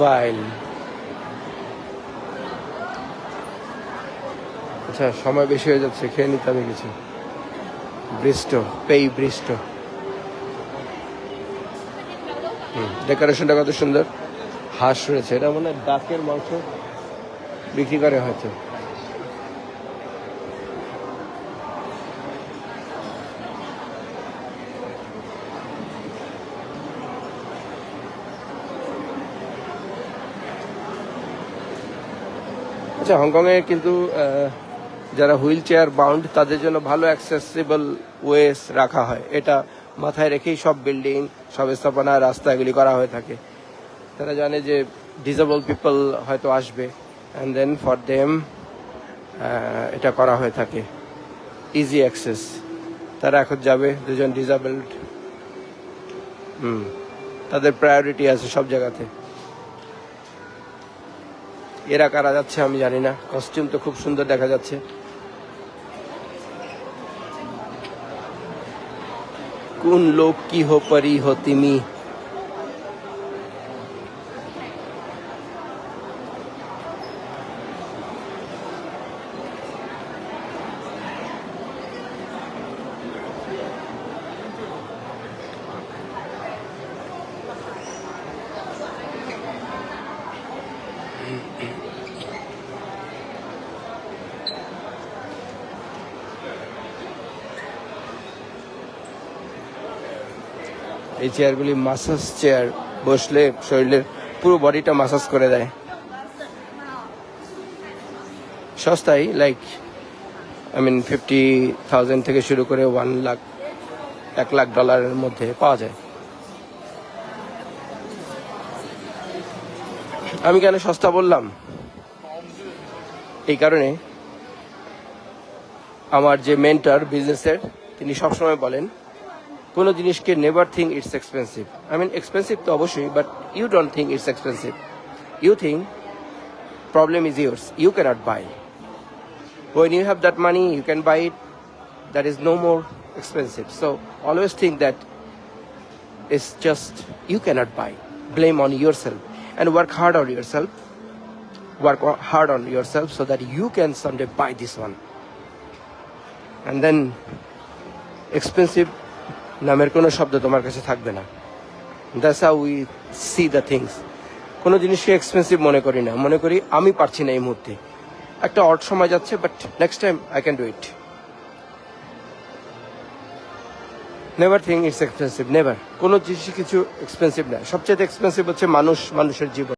ভাইল আচ্ছা সময় বেশি হয়ে যাচ্ছে, খেয়ে নিতে হবে কিছু। বৃষ্ট পেই বৃষ্ট ডেকোরেশনটা কত সুন্দর। হাঁস রয়েছে, এটা মানে ডাকের মাংস বিক্রি করে হয়তো। আচ্ছা হংকংয়ে কিন্তু যারা হুইল চেয়ার বাউন্ড, তাদের জন্য ভালো অ্যাক্সেসিবল ওয়েস রাখা হয়। এটা মাথায় রেখেই সব বিল্ডিং, সব স্থাপনা রাস্তা এগুলি করা হয়ে থাকে। তারা জানে যে ডিসেবল পিপল হয়তো আসবে অ্যান্ড দেন ফর দেম এটা করা হয়ে থাকে। ইজি অ্যাক্সেস তারা এখন যাবে, দুজন ডিসেবলড। হুম, তাদের প্রায়োরিটি আছে সব জায়গাতে। এরা কারা যাচ্ছে আমি জানি না। কস্টিউম তো খুব সুন্দর দেখা যাচ্ছে। কোন লোক কি হো পরি হো তিমি? এই চেয়ারগুলি মাসাজ চেয়ার বসলে শরীরের পুরো বডিটা মাসাজ করে দেয়। সস্তাই like I mean fifty thousand থেকে শুরু করে ওয়ান লাখ এক লাখ ডলারের মধ্যে পাওয়া যায়। আমি কেন সস্তা বললাম? এই কারণে আমার যে মেন্টার বিজনেসের তিনি সবসময় বলেন কোনো জিনিসকে never think it's expensive I mean expensive তো অবশ্যই but you don't think it's expensive you think problem is yours you can't buy when you have that money you can buy it that is no more expensive so always think that it's just you cannot buy blame on yourself and work hard on yourself work o- hard on yourself so that you can someday buy this one and then expensive নামের কোনো শব্দ তোমার কাছে থাকবে না। That's how we see the things কোনো জিনিসকে expensive মনে করি না। মনে করি আমি পারছি না এই মুহূর্তে। একটা অড সময় যাচ্ছে but next time I can do it never thing it's expensive never কোনো জিনিস কিছু এক্সপেন্সিভ না। সবচেয়ে এক্সপেন্সিভ হচ্ছে মানুষ, মানুষের জীবন।